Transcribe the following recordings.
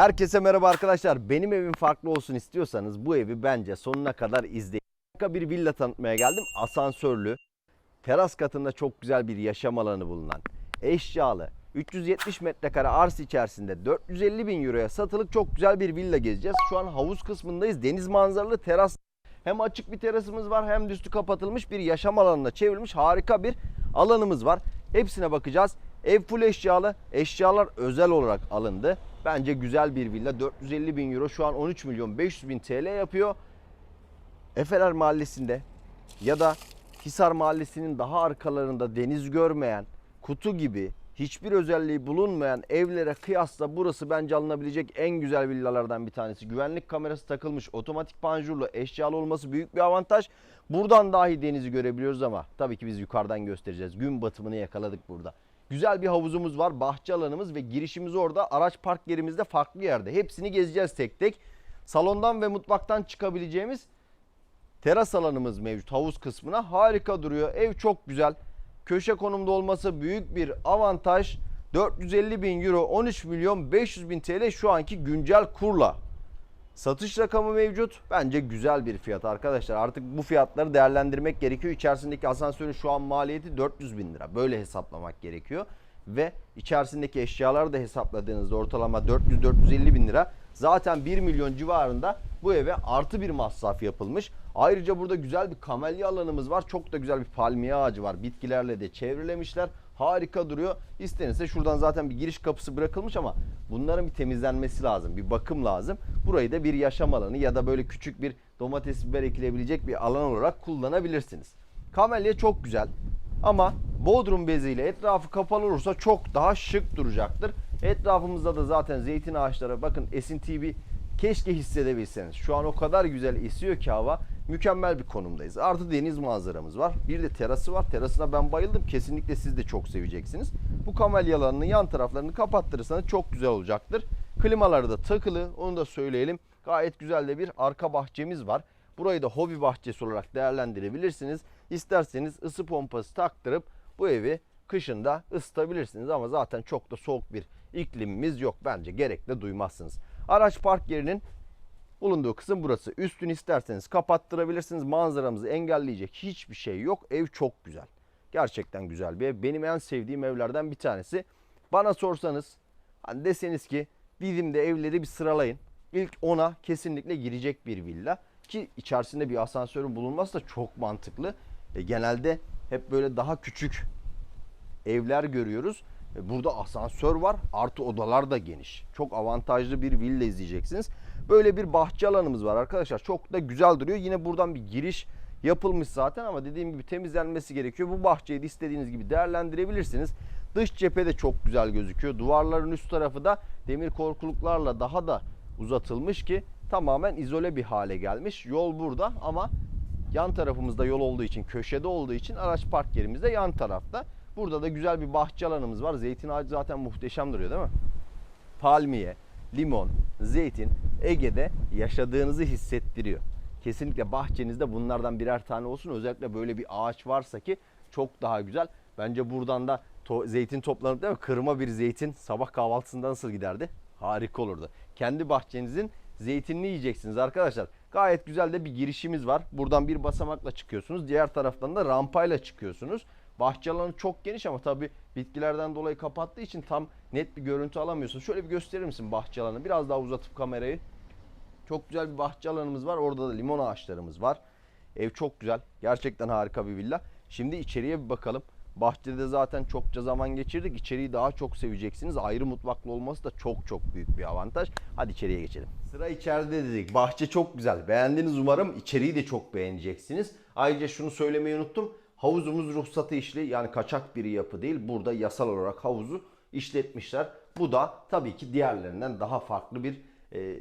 Herkese merhaba arkadaşlar. Benim evim farklı olsun istiyorsanız bu evi bence sonuna kadar izleyin. Bir villa tanıtmaya geldim. Asansörlü, teras katında çok güzel bir yaşam alanı bulunan, eşyalı, 370 metrekare arsa içerisinde 450 bin euroya satılık çok güzel bir villa gezeceğiz. Şu an havuz kısmındayız. Deniz manzaralı teras. Hem açık bir terasımız var hem üstü kapatılmış bir yaşam alanına çevrilmiş harika bir alanımız var. Hepsine bakacağız. Ev full eşyalı. Eşyalar özel olarak alındı. Bence güzel bir villa. 450 bin euro şu an 13 milyon 500 bin TL yapıyor. Efeler Mahallesi'nde ya da Hisar Mahallesi'nin daha arkalarında deniz görmeyen, kutu gibi hiçbir özelliği bulunmayan evlere kıyasla burası bence alınabilecek en güzel villalardan bir tanesi. Güvenlik kamerası takılmış, otomatik panjurlu, eşyalı olması büyük bir avantaj. Buradan dahi denizi görebiliyoruz ama tabii ki biz yukarıdan göstereceğiz. Gün batımını yakaladık burada. Güzel bir havuzumuz var, bahçe alanımız ve girişimiz orada. Araç park yerimiz de farklı yerde. Hepsini gezeceğiz tek tek. Salondan ve mutfaktan çıkabileceğimiz teras alanımız mevcut havuz kısmına. Harika duruyor. Ev çok güzel. Köşe konumda olması büyük bir avantaj. 450 bin euro 13 milyon 500 bin TL şu anki güncel kurla. Satış rakamı mevcut. Bence güzel bir fiyat arkadaşlar. Artık bu fiyatları değerlendirmek gerekiyor. İçerisindeki asansörün şu an maliyeti 400 bin lira. Böyle hesaplamak gerekiyor. Ve içerisindeki eşyaları da hesapladığınızda ortalama 400-450 bin lira. Zaten 1 milyon civarında bu eve artı bir masraf yapılmış. Ayrıca burada güzel bir kamelya alanımız var. Çok da güzel bir palmiye ağacı var. Bitkilerle de çevrelemişler. Harika duruyor. İstenirse şuradan zaten bir giriş kapısı bırakılmış ama bunların bir temizlenmesi lazım. Bir bakım lazım. Burayı da bir yaşam alanı ya da böyle küçük bir domates biber ekilebilecek bir alan olarak kullanabilirsiniz. Kamelya çok güzel. Ama bodrum beziyle etrafı kapalı olursa çok daha şık duracaktır. Etrafımızda da zaten zeytin ağaçları bakın esintiyi bir keşke hissedebilseniz. Şu an o kadar güzel esiyor ki hava. Mükemmel bir konumdayız. Artı deniz manzaramız var. Bir de terası var. Terasına ben bayıldım. Kesinlikle siz de çok seveceksiniz. Bu kamelyalarının yan taraflarını kapattırırsanız çok güzel olacaktır. Klimaları da takılı. Onu da söyleyelim. Gayet güzel de bir arka bahçemiz var. Burayı da hobi bahçesi olarak değerlendirebilirsiniz. İsterseniz ısı pompası taktırıp bu evi kışında ısıtabilirsiniz ama zaten çok da soğuk bir iklimimiz yok. Bence gerek de duymazsınız. Araç park yerinin bulunduğu kısım burası. Üstünü isterseniz kapattırabilirsiniz. Manzaramızı engelleyecek hiçbir şey yok. Ev çok güzel. Gerçekten güzel bir ev. Benim en sevdiğim evlerden bir tanesi. Bana sorsanız hani deseniz ki Didim'de evleri bir sıralayın. İlk ona kesinlikle girecek bir villa. Ki içerisinde bir asansörün bulunması da çok mantıklı. E, genelde hep böyle daha küçük evler görüyoruz. E, Burada asansör var. Artı odalar da geniş. Çok avantajlı bir villa izleyeceksiniz. Böyle bir bahçe alanımız var arkadaşlar. Çok da güzel duruyor. Yine buradan bir giriş yapılmış zaten ama dediğim gibi temizlenmesi gerekiyor. Bu bahçeyi de istediğiniz gibi değerlendirebilirsiniz. Dış cephe de çok güzel gözüküyor. Duvarların üst tarafı da demir korkuluklarla daha da uzatılmış ki tamamen izole bir hale gelmiş. Yol burada ama yan tarafımızda yol olduğu için, köşede olduğu için araç park yerimiz de yan tarafta. Burada da güzel bir bahçe alanımız var. Zeytin ağacı zaten muhteşem duruyor değil mi? Palmiye, limon, zeytin Ege'de yaşadığınızı hissettiriyor. Kesinlikle bahçenizde bunlardan birer tane olsun. Özellikle böyle bir ağaç varsa ki çok daha güzel. Bence buradan da to- zeytin toplanıp değil mi? Kırma bir zeytin sabah kahvaltısında nasıl giderdi? Harika olurdu. Kendi bahçenizin zeytinini yiyeceksiniz arkadaşlar. Gayet güzel de bir girişimiz var. Buradan bir basamakla çıkıyorsunuz. Diğer taraftan da rampayla çıkıyorsunuz. Bahçe alanı çok geniş ama tabii bitkilerden dolayı kapattığı için tam net bir görüntü alamıyorsun. Şöyle bir gösterir misin bahçe alanı? Biraz daha uzatıp kamerayı. Çok güzel bir bahçe alanımız var. Orada da limon ağaçlarımız var. Ev çok güzel. Gerçekten harika bir villa. Şimdi içeriye bir bakalım. Bahçede zaten çokça zaman geçirdik. İçeriği daha çok seveceksiniz. Ayrı mutfaklı olması da çok çok büyük bir avantaj. Hadi içeriye geçelim. Sıra içeride dedik. Bahçe çok güzel. Beğendiniz umarım. İçeriği de çok beğeneceksiniz. Ayrıca şunu söylemeyi unuttum. Havuzumuz ruhsatı işli yani kaçak bir yapı değil. Burada yasal olarak havuzu işletmişler. Bu da tabii ki diğerlerinden daha farklı bir e,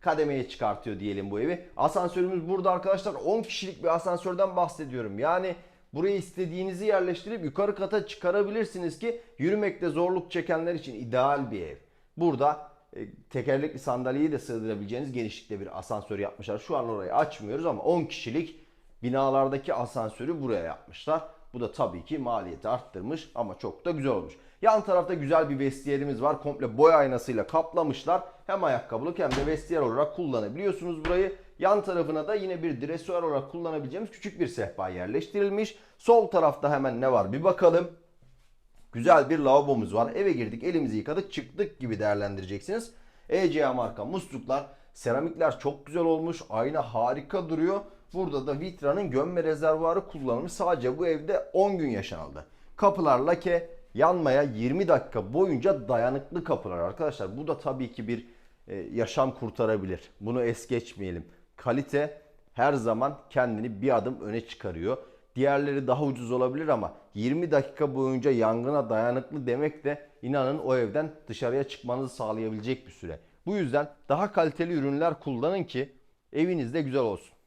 kademeye çıkartıyor diyelim bu evi. Asansörümüz burada arkadaşlar 10 kişilik bir asansörden bahsediyorum. Yani buraya istediğinizi yerleştirip yukarı kata çıkarabilirsiniz ki yürümekte zorluk çekenler için ideal bir ev. Burada e, tekerlekli sandalyeyi de sığdırabileceğiniz genişlikte bir asansör yapmışlar. Şu an orayı açmıyoruz ama 10 kişilik binalardaki asansörü buraya yapmışlar. Bu da tabii ki maliyeti arttırmış ama çok da güzel olmuş. Yan tarafta güzel bir vestiyerimiz var. Komple boy aynasıyla kaplamışlar. Hem ayakkabılık hem de vestiyer olarak kullanabiliyorsunuz burayı. Yan tarafına da yine bir dresuar olarak kullanabileceğimiz küçük bir sehpa yerleştirilmiş. Sol tarafta hemen ne var bir bakalım. Güzel bir lavabomuz var. Eve girdik, elimizi yıkadık, çıktık gibi değerlendireceksiniz. ECA marka musluklar, seramikler çok güzel olmuş. Ayna harika duruyor. Burada da Vitra'nın gömme rezervuarı kullanılmış. Sadece bu evde 10 gün yaşanıldı. Kapılar lake, yanmaya 20 dakika boyunca dayanıklı kapılar arkadaşlar. Bu da tabii ki bir e, yaşam kurtarabilir. Bunu es geçmeyelim. Kalite her zaman kendini bir adım öne çıkarıyor. Diğerleri daha ucuz olabilir ama 20 dakika boyunca yangına dayanıklı demek de inanın o evden dışarıya çıkmanızı sağlayabilecek bir süre. Bu yüzden daha kaliteli ürünler kullanın ki evinizde güzel olsun.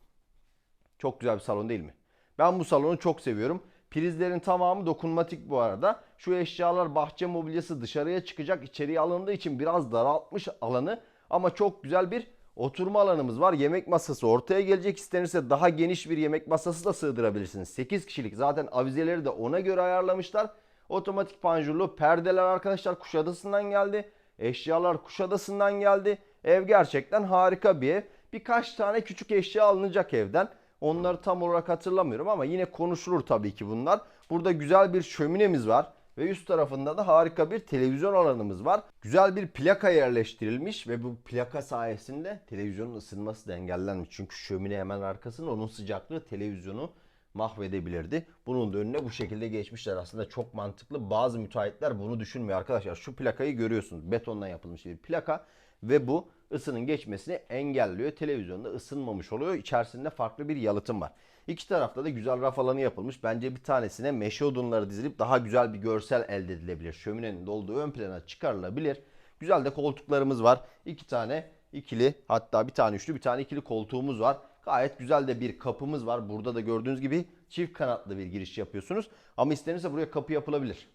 Çok güzel bir salon değil mi? Ben bu salonu çok seviyorum. Prizlerin tamamı dokunmatik bu arada. Şu eşyalar bahçe mobilyası dışarıya çıkacak içeriye alındığı için biraz daraltmış alanı. Ama çok güzel bir oturma alanımız var. Yemek masası ortaya gelecek. İstenirse daha geniş bir yemek masası da sığdırabilirsiniz. 8 kişilik zaten avizeleri de ona göre ayarlamışlar. Otomatik panjurlu perdeler arkadaşlar Kuşadası'ndan geldi. Eşyalar Kuşadası'ndan geldi. Ev gerçekten harika bir ev. Birkaç tane küçük eşya alınacak evden. Onları tam olarak hatırlamıyorum ama yine konuşulur tabii ki bunlar. Burada güzel bir şöminemiz var ve üst tarafında da harika bir televizyon alanımız var. Güzel bir plaka yerleştirilmiş ve bu plaka sayesinde televizyonun ısınması da engellenmiş. Çünkü şömine hemen arkasında onun sıcaklığı televizyonu mahvedebilirdi. Bunun da önüne bu şekilde geçmişler. Aslında çok mantıklı. Bazı müteahhitler bunu düşünmüyor arkadaşlar. Şu plakayı görüyorsunuz. Betondan yapılmış bir plaka ve bu ısının geçmesini engelliyor. Televizyonda ısınmamış oluyor. İçerisinde farklı bir yalıtım var. İki tarafta da güzel raf alanı yapılmış. Bence bir tanesine meşe odunları dizilip daha güzel bir görsel elde edilebilir. Şöminenin olduğu ön plana çıkarılabilir. Güzel de koltuklarımız var. İki tane ikili hatta bir tane üçlü bir tane ikili koltuğumuz var. Gayet güzel de bir kapımız var. Burada da gördüğünüz gibi çift kanatlı bir giriş yapıyorsunuz. Ama istenirse buraya kapı yapılabilir.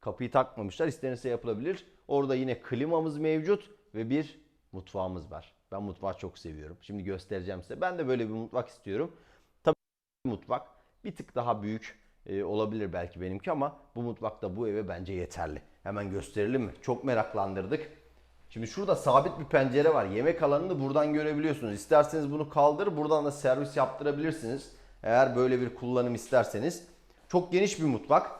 Kapıyı takmamışlar. İstenirse yapılabilir. Orada yine klimamız mevcut ve bir mutfağımız var. Ben mutfağı çok seviyorum. Şimdi göstereceğim size. Ben de böyle bir mutfak istiyorum. Tabii mutfak bir tık daha büyük e, olabilir belki benimki ama bu mutfak da bu eve bence yeterli. Hemen gösterelim mi? Çok meraklandırdık. Şimdi şurada sabit bir pencere var. Yemek alanını buradan görebiliyorsunuz. İsterseniz bunu kaldır, buradan da servis yaptırabilirsiniz. Eğer böyle bir kullanım isterseniz. Çok geniş bir mutfak.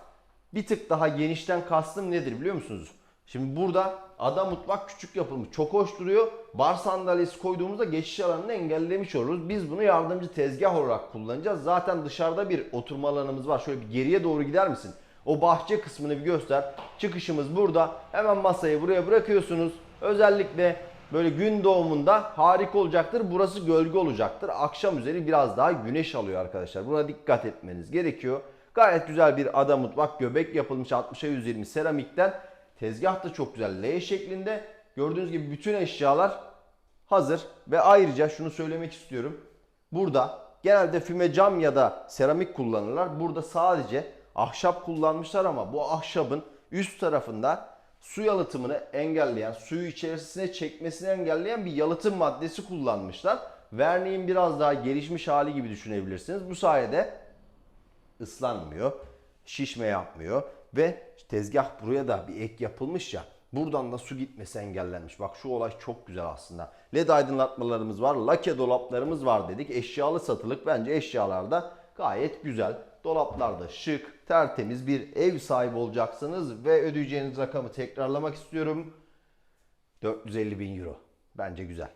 Bir tık daha genişten kastım nedir biliyor musunuz? Şimdi burada ada mutfak küçük yapılmış. Çok hoş duruyor. Bar sandalyesi koyduğumuzda geçiş alanını engellemiş oluruz. Biz bunu yardımcı tezgah olarak kullanacağız. Zaten dışarıda bir oturma alanımız var. Şöyle bir geriye doğru gider misin? O bahçe kısmını bir göster. Çıkışımız burada. Hemen masayı buraya bırakıyorsunuz. Özellikle böyle gün doğumunda harika olacaktır. Burası gölge olacaktır. Akşam üzeri biraz daha güneş alıyor arkadaşlar. Buna dikkat etmeniz gerekiyor. Gayet güzel bir ada mutfak. Göbek yapılmış 60'a 120 seramikten. Tezgah da çok güzel L şeklinde. Gördüğünüz gibi bütün eşyalar hazır. Ve ayrıca şunu söylemek istiyorum. Burada genelde füme cam ya da seramik kullanırlar. Burada sadece ahşap kullanmışlar ama bu ahşabın üst tarafında su yalıtımını engelleyen, suyu içerisine çekmesini engelleyen bir yalıtım maddesi kullanmışlar. Verniğin biraz daha gelişmiş hali gibi düşünebilirsiniz. Bu sayede ıslanmıyor, şişme yapmıyor ve tezgah buraya da bir ek yapılmış ya. Buradan da su gitmesi engellenmiş. Bak şu olay çok güzel aslında. LED aydınlatmalarımız var, lake dolaplarımız var dedik. Eşyalı satılık bence eşyalarda gayet güzel. Dolaplarda şık, tertemiz bir ev sahibi olacaksınız ve ödeyeceğiniz rakamı tekrarlamak istiyorum. 450 bin euro. Bence güzel.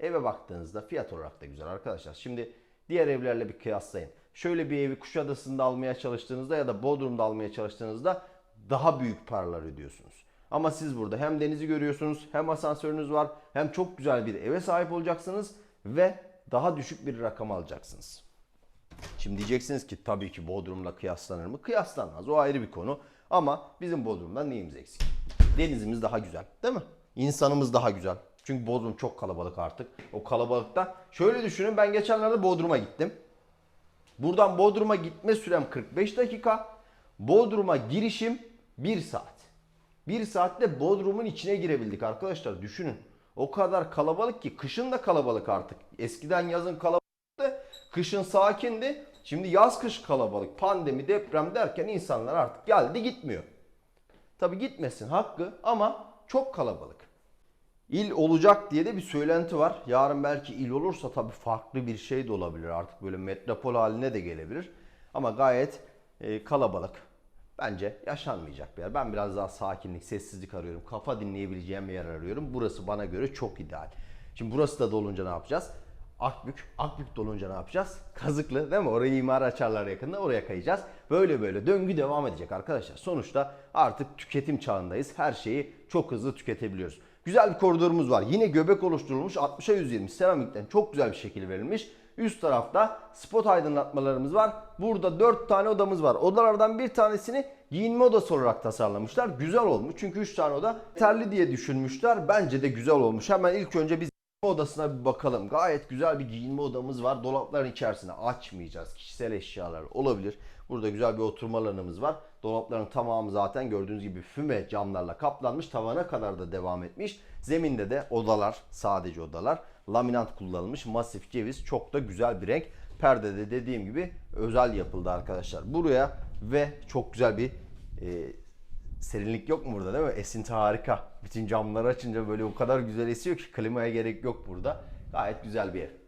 Eve baktığınızda fiyat olarak da güzel arkadaşlar. Şimdi diğer evlerle bir kıyaslayın. Şöyle bir evi Kuşadası'nda almaya çalıştığınızda ya da Bodrum'da almaya çalıştığınızda daha büyük paralar ödüyorsunuz. Ama siz burada hem denizi görüyorsunuz, hem asansörünüz var, hem çok güzel bir eve sahip olacaksınız ve daha düşük bir rakam alacaksınız. Şimdi diyeceksiniz ki tabii ki Bodrum'la kıyaslanır mı? Kıyaslanmaz. O ayrı bir konu. Ama bizim Bodrum'dan neyimiz eksik? Denizimiz daha güzel. Değil mi? İnsanımız daha güzel. Çünkü Bodrum çok kalabalık artık. O kalabalıkta şöyle düşünün ben geçenlerde Bodrum'a gittim. Buradan Bodrum'a gitme sürem 45 dakika. Bodrum'a girişim 1 saat. 1 saatte Bodrum'un içine girebildik arkadaşlar düşünün. O kadar kalabalık ki kışın da kalabalık artık. Eskiden yazın kalabalıktı. Kışın sakindi. Şimdi yaz kış kalabalık. Pandemi, deprem derken insanlar artık geldi gitmiyor. Tabi gitmesin hakkı ama çok kalabalık. İl olacak diye de bir söylenti var. Yarın belki il olursa tabii farklı bir şey de olabilir. Artık böyle metropol haline de gelebilir. Ama gayet e, kalabalık. Bence yaşanmayacak bir yer. Ben biraz daha sakinlik, sessizlik arıyorum. Kafa dinleyebileceğim bir yer arıyorum. Burası bana göre çok ideal. Şimdi burası da dolunca ne yapacağız? Akbük. Akbük dolunca ne yapacağız? Kazıklı değil mi? Orayı imar açarlar yakında oraya kayacağız. Böyle böyle döngü devam edecek arkadaşlar. Sonuçta artık tüketim çağındayız. Her şeyi çok hızlı tüketebiliyoruz. Güzel bir koridorumuz var. Yine göbek oluşturulmuş 60'a 120 seramikten çok güzel bir şekil verilmiş. Üst tarafta spot aydınlatmalarımız var. Burada 4 tane odamız var. Odalardan bir tanesini giyinme odası olarak tasarlamışlar. Güzel olmuş. Çünkü 3 tane oda yeterli diye düşünmüşler. Bence de güzel olmuş. Hemen ilk önce biz Giyinme odasına bir bakalım. Gayet güzel bir giyinme odamız var. Dolapların içerisine açmayacağız. Kişisel eşyalar olabilir. Burada güzel bir oturma alanımız var. Dolapların tamamı zaten gördüğünüz gibi füme camlarla kaplanmış. Tavana kadar da devam etmiş. Zeminde de odalar, sadece odalar. Laminat kullanılmış. Masif ceviz. Çok da güzel bir renk. Perdede dediğim gibi özel yapıldı arkadaşlar. Buraya ve çok güzel bir e, Serinlik yok mu burada değil mi? Esinti harika. Bütün camları açınca böyle o kadar güzel esiyor ki klimaya gerek yok burada. Gayet güzel bir ev.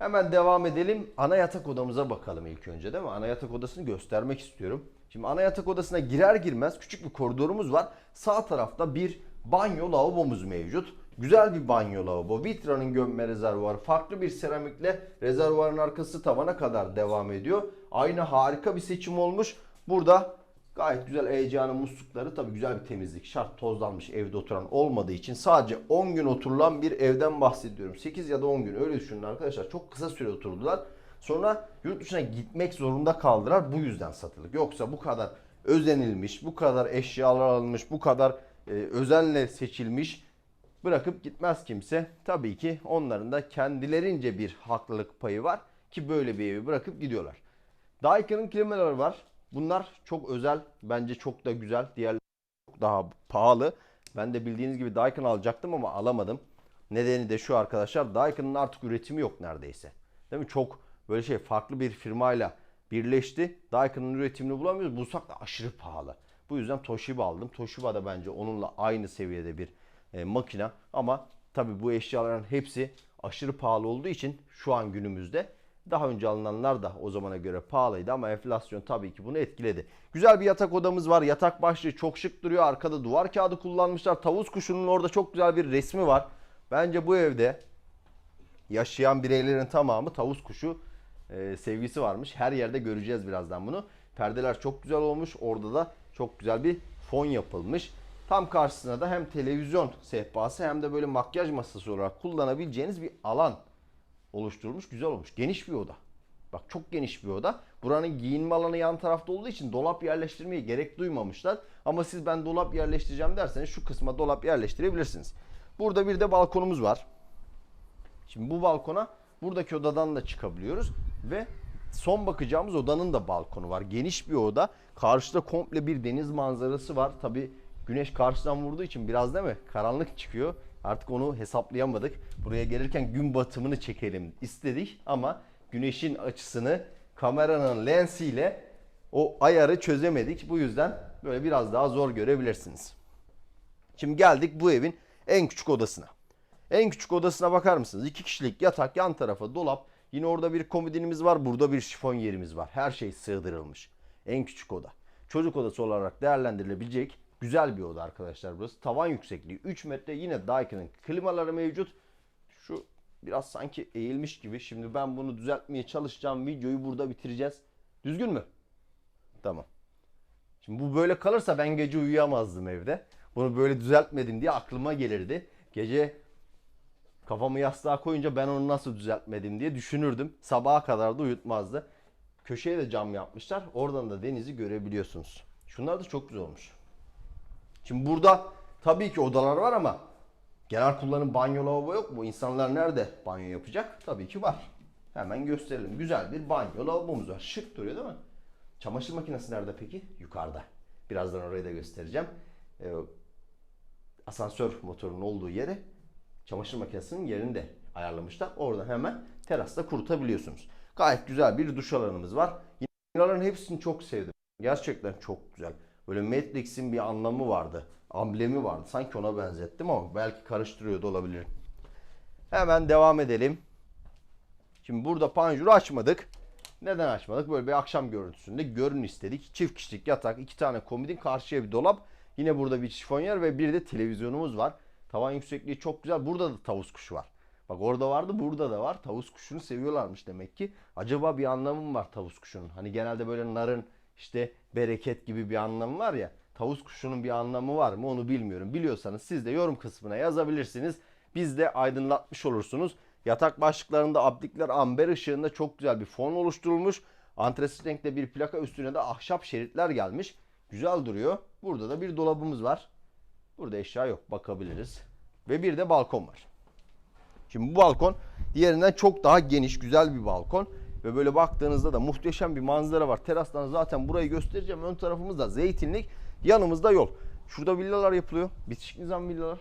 Hemen devam edelim. Ana yatak odamıza bakalım ilk önce değil mi? Ana yatak odasını göstermek istiyorum. Şimdi ana yatak odasına girer girmez küçük bir koridorumuz var. Sağ tarafta bir banyo lavabomuz mevcut. Güzel bir banyo lavabo. Vitra'nın gömme rezervuarı. Farklı bir seramikle rezervuarın arkası tavana kadar devam ediyor. Aynı harika bir seçim olmuş. Burada Gayet güzel ECA'nın muslukları tabii güzel bir temizlik şart tozlanmış evde oturan olmadığı için sadece 10 gün oturulan bir evden bahsediyorum. 8 ya da 10 gün öyle düşünün arkadaşlar. Çok kısa süre oturdular. Sonra yurt dışına gitmek zorunda kaldılar. Bu yüzden satılık. Yoksa bu kadar özenilmiş, bu kadar eşyalar alınmış, bu kadar e, özenle seçilmiş bırakıp gitmez kimse. Tabii ki onların da kendilerince bir haklılık payı var ki böyle bir evi bırakıp gidiyorlar. Daikin'in klimaları var. Bunlar çok özel. Bence çok da güzel. Diğerleri çok daha pahalı. Ben de bildiğiniz gibi Daikin alacaktım ama alamadım. Nedeni de şu arkadaşlar. Daikin'in artık üretimi yok neredeyse. Değil mi? Çok böyle şey farklı bir firmayla birleşti. Daikin'in üretimini bulamıyoruz. Bulsak da aşırı pahalı. Bu yüzden Toshiba aldım. Toshiba da bence onunla aynı seviyede bir e, makine. Ama tabi bu eşyaların hepsi aşırı pahalı olduğu için şu an günümüzde daha önce alınanlar da o zamana göre pahalıydı ama enflasyon tabii ki bunu etkiledi. Güzel bir yatak odamız var. Yatak başlığı çok şık duruyor. Arkada duvar kağıdı kullanmışlar. Tavus kuşunun orada çok güzel bir resmi var. Bence bu evde yaşayan bireylerin tamamı tavus kuşu e, sevgisi varmış. Her yerde göreceğiz birazdan bunu. Perdeler çok güzel olmuş. Orada da çok güzel bir fon yapılmış. Tam karşısına da hem televizyon sehpası hem de böyle makyaj masası olarak kullanabileceğiniz bir alan oluşturulmuş. Güzel olmuş. Geniş bir oda. Bak çok geniş bir oda. Buranın giyinme alanı yan tarafta olduğu için dolap yerleştirmeye gerek duymamışlar. Ama siz ben dolap yerleştireceğim derseniz şu kısma dolap yerleştirebilirsiniz. Burada bir de balkonumuz var. Şimdi bu balkona buradaki odadan da çıkabiliyoruz ve son bakacağımız odanın da balkonu var. Geniş bir oda. Karşıda komple bir deniz manzarası var. Tabi güneş karşıdan vurduğu için biraz değil mi? Karanlık çıkıyor. Artık onu hesaplayamadık. Buraya gelirken gün batımını çekelim istedik ama güneşin açısını kameranın lensiyle o ayarı çözemedik. Bu yüzden böyle biraz daha zor görebilirsiniz. Şimdi geldik bu evin en küçük odasına. En küçük odasına bakar mısınız? İki kişilik yatak, yan tarafa dolap. Yine orada bir komodinimiz var. Burada bir şifon yerimiz var. Her şey sığdırılmış. En küçük oda. Çocuk odası olarak değerlendirilebilecek güzel bir oda arkadaşlar burası. Tavan yüksekliği 3 metre. Yine Daikin'in klimaları mevcut. Şu biraz sanki eğilmiş gibi. Şimdi ben bunu düzeltmeye çalışacağım. Videoyu burada bitireceğiz. Düzgün mü? Tamam. Şimdi bu böyle kalırsa ben gece uyuyamazdım evde. Bunu böyle düzeltmedim diye aklıma gelirdi. Gece kafamı yastığa koyunca ben onu nasıl düzeltmedim diye düşünürdüm. Sabaha kadar da uyutmazdı. Köşeye de cam yapmışlar. Oradan da denizi görebiliyorsunuz. Şunlar da çok güzel olmuş. Şimdi burada tabii ki odalar var ama genel kullanım banyo lavabo yok mu? İnsanlar nerede banyo yapacak? Tabii ki var. Hemen gösterelim. Güzel bir banyo lavabomuz var. Şık duruyor değil mi? Çamaşır makinesi nerede peki? Yukarıda. Birazdan orayı da göstereceğim. Ee, asansör motorunun olduğu yere çamaşır makinesinin yerinde ayarlamışlar. Oradan hemen terasta kurutabiliyorsunuz. Gayet güzel bir duş alanımız var. Yine hepsini çok sevdim. Gerçekten çok güzel. Böyle Matrix'in bir anlamı vardı. Amblemi vardı. Sanki ona benzettim ama belki karıştırıyor da olabilirim. Hemen devam edelim. Şimdi burada panjuru açmadık. Neden açmadık? Böyle bir akşam görüntüsünde görün istedik. Çift kişilik yatak, iki tane komodin, karşıya bir dolap. Yine burada bir şifonyer ve bir de televizyonumuz var. Tavan yüksekliği çok güzel. Burada da tavus kuşu var. Bak orada vardı, burada da var. Tavus kuşunu seviyorlarmış demek ki. Acaba bir anlamı mı var tavus kuşunun? Hani genelde böyle narın işte bereket gibi bir anlamı var ya. Tavus kuşunun bir anlamı var mı onu bilmiyorum. Biliyorsanız siz de yorum kısmına yazabilirsiniz. Biz de aydınlatmış olursunuz. Yatak başlıklarında aplikler amber ışığında çok güzel bir fon oluşturulmuş. Antresit renkte bir plaka üstüne de ahşap şeritler gelmiş. Güzel duruyor. Burada da bir dolabımız var. Burada eşya yok bakabiliriz. Ve bir de balkon var. Şimdi bu balkon diğerinden çok daha geniş, güzel bir balkon. Ve böyle baktığınızda da muhteşem bir manzara var. Terastan zaten burayı göstereceğim. Ön tarafımızda zeytinlik, yanımızda yol. Şurada villalar yapılıyor. Bitişik nizam villalar.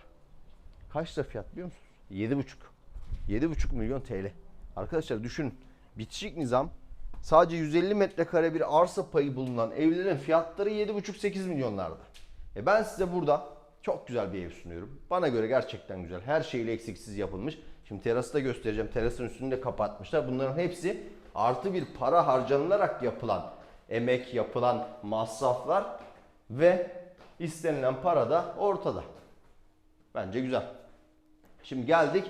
Kaç lira fiyat biliyor musunuz? 7,5. 7,5 milyon TL. Arkadaşlar düşünün. Bitişik nizam sadece 150 metrekare bir arsa payı bulunan evlerin fiyatları 7,5-8 milyonlarda. E ben size burada çok güzel bir ev sunuyorum. Bana göre gerçekten güzel. Her şeyle eksiksiz yapılmış. Şimdi terası da göstereceğim. Terasın üstünü de kapatmışlar. Bunların hepsi artı bir para harcanılarak yapılan, emek yapılan masraflar ve istenilen para da ortada. Bence güzel. Şimdi geldik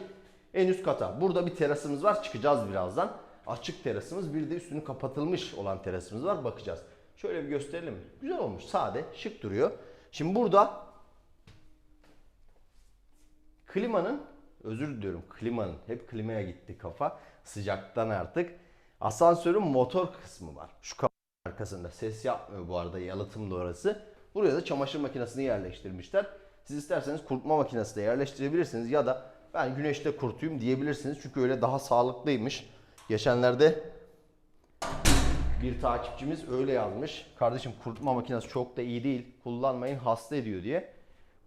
en üst kata. Burada bir terasımız var. Çıkacağız birazdan. Açık terasımız bir de üstünü kapatılmış olan terasımız var. Bakacağız. Şöyle bir gösterelim? Güzel olmuş. Sade, şık duruyor. Şimdi burada klimanın özür diliyorum klimanın hep klimaya gitti kafa sıcaktan artık. Asansörün motor kısmı var. Şu kapı arkasında ses yapmıyor bu arada yalıtımlı orası. Buraya da çamaşır makinesini yerleştirmişler. Siz isterseniz kurutma makinesi de yerleştirebilirsiniz ya da ben güneşte kurutayım diyebilirsiniz. Çünkü öyle daha sağlıklıymış. Geçenlerde bir takipçimiz öyle yazmış. Kardeşim kurutma makinesi çok da iyi değil. Kullanmayın hasta ediyor diye.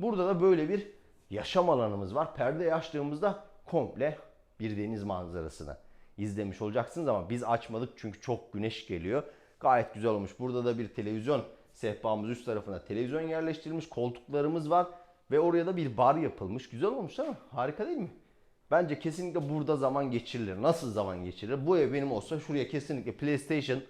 Burada da böyle bir yaşam alanımız var. Perde açtığımızda komple bir deniz manzarasını izlemiş olacaksınız ama biz açmadık çünkü çok güneş geliyor. Gayet güzel olmuş. Burada da bir televizyon sehpamız üst tarafına televizyon yerleştirilmiş. Koltuklarımız var ve oraya da bir bar yapılmış. Güzel olmuş mi? Harika değil mi? Bence kesinlikle burada zaman geçirilir. Nasıl zaman geçirilir? Bu ev benim olsa şuraya kesinlikle PlayStation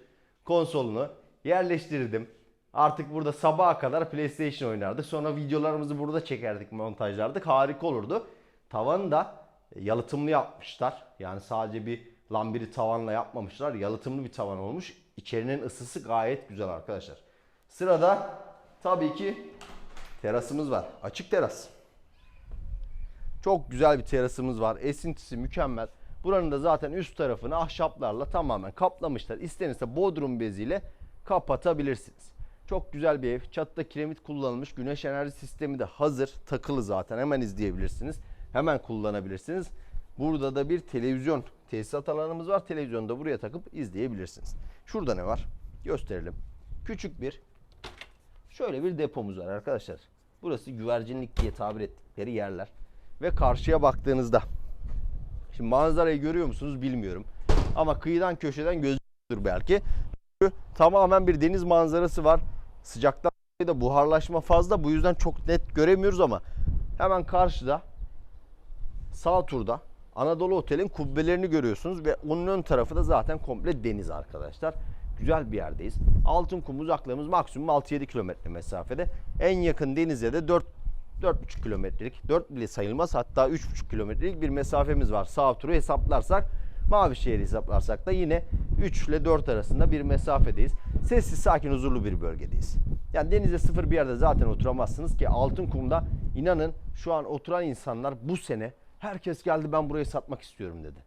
konsolunu yerleştirirdim. Artık burada sabaha kadar PlayStation oynardık. Sonra videolarımızı burada çekerdik, montajlardık. Harika olurdu. Tavanı da yalıtımlı yapmışlar. Yani sadece bir lambiri tavanla yapmamışlar. Yalıtımlı bir tavan olmuş. İçerinin ısısı gayet güzel arkadaşlar. Sırada tabii ki terasımız var. Açık teras. Çok güzel bir terasımız var. Esintisi mükemmel. Buranın da zaten üst tarafını ahşaplarla tamamen kaplamışlar. İstenirse bodrum beziyle kapatabilirsiniz. Çok güzel bir ev. Çatıda kiremit kullanılmış. Güneş enerji sistemi de hazır. Takılı zaten. Hemen izleyebilirsiniz. Hemen kullanabilirsiniz. Burada da bir televizyon tesisat alanımız var. Televizyonu da buraya takıp izleyebilirsiniz. Şurada ne var? Gösterelim. Küçük bir şöyle bir depomuz var arkadaşlar. Burası güvercinlik diye tabir ettikleri yerler. Ve karşıya baktığınızda Şimdi manzarayı görüyor musunuz bilmiyorum. Ama kıyıdan köşeden gözüküyor belki. Çünkü tamamen bir deniz manzarası var. Sıcaktan da buharlaşma fazla. Bu yüzden çok net göremiyoruz ama hemen karşıda sağ turda Anadolu Otel'in kubbelerini görüyorsunuz ve onun ön tarafı da zaten komple deniz arkadaşlar. Güzel bir yerdeyiz. Altınkum uzaklığımız maksimum 6-7 kilometre mesafede. En yakın denize de 4 4,5 kilometrelik, 4 bile sayılmaz hatta 3,5 kilometrelik bir mesafemiz var. Sağ turu hesaplarsak, Mavişehir'i hesaplarsak da yine 3 ile 4 arasında bir mesafedeyiz. Sessiz, sakin, huzurlu bir bölgedeyiz. Yani denize sıfır bir yerde zaten oturamazsınız ki Altınkum'da inanın şu an oturan insanlar bu sene herkes geldi ben burayı satmak istiyorum dedi.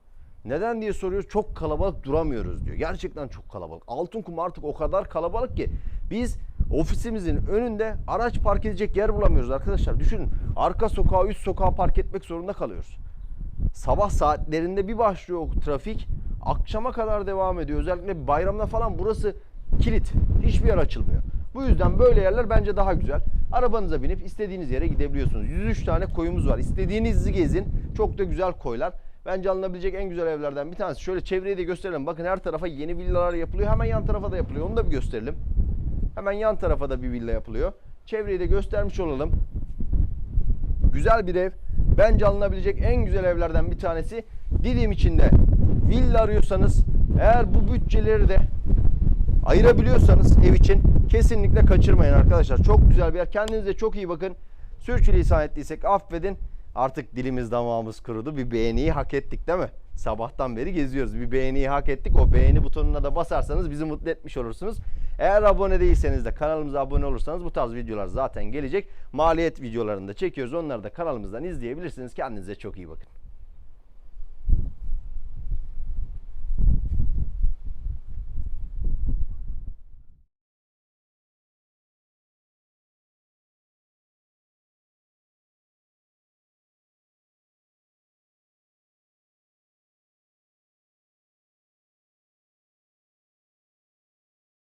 Neden diye soruyor. Çok kalabalık duramıyoruz diyor. Gerçekten çok kalabalık. Altınkum artık o kadar kalabalık ki biz ofisimizin önünde araç park edecek yer bulamıyoruz arkadaşlar. Düşünün arka sokağa üst sokağa park etmek zorunda kalıyoruz. Sabah saatlerinde bir başlıyor trafik. Akşama kadar devam ediyor. Özellikle bayramda falan burası kilit. Hiçbir yer açılmıyor. Bu yüzden böyle yerler bence daha güzel. Arabanıza binip istediğiniz yere gidebiliyorsunuz. 103 tane koyumuz var. İstediğinizi gezin. Çok da güzel koylar. Bence alınabilecek en güzel evlerden bir tanesi. Şöyle çevreyi de gösterelim. Bakın her tarafa yeni villalar yapılıyor. Hemen yan tarafa da yapılıyor. Onu da bir gösterelim. Hemen yan tarafa da bir villa yapılıyor. Çevreyi de göstermiş olalım. Güzel bir ev. Bence alınabilecek en güzel evlerden bir tanesi. Didim içinde villa arıyorsanız eğer bu bütçeleri de ayırabiliyorsanız ev için kesinlikle kaçırmayın arkadaşlar. Çok güzel bir yer. Kendinize çok iyi bakın. Sürçülisan ettiysek affedin. Artık dilimiz damağımız kurudu. Bir beğeniyi hak ettik değil mi? Sabahtan beri geziyoruz. Bir beğeniyi hak ettik. O beğeni butonuna da basarsanız bizi mutlu etmiş olursunuz. Eğer abone değilseniz de kanalımıza abone olursanız bu tarz videolar zaten gelecek. Maliyet videolarını da çekiyoruz. Onları da kanalımızdan izleyebilirsiniz. Kendinize çok iyi bakın.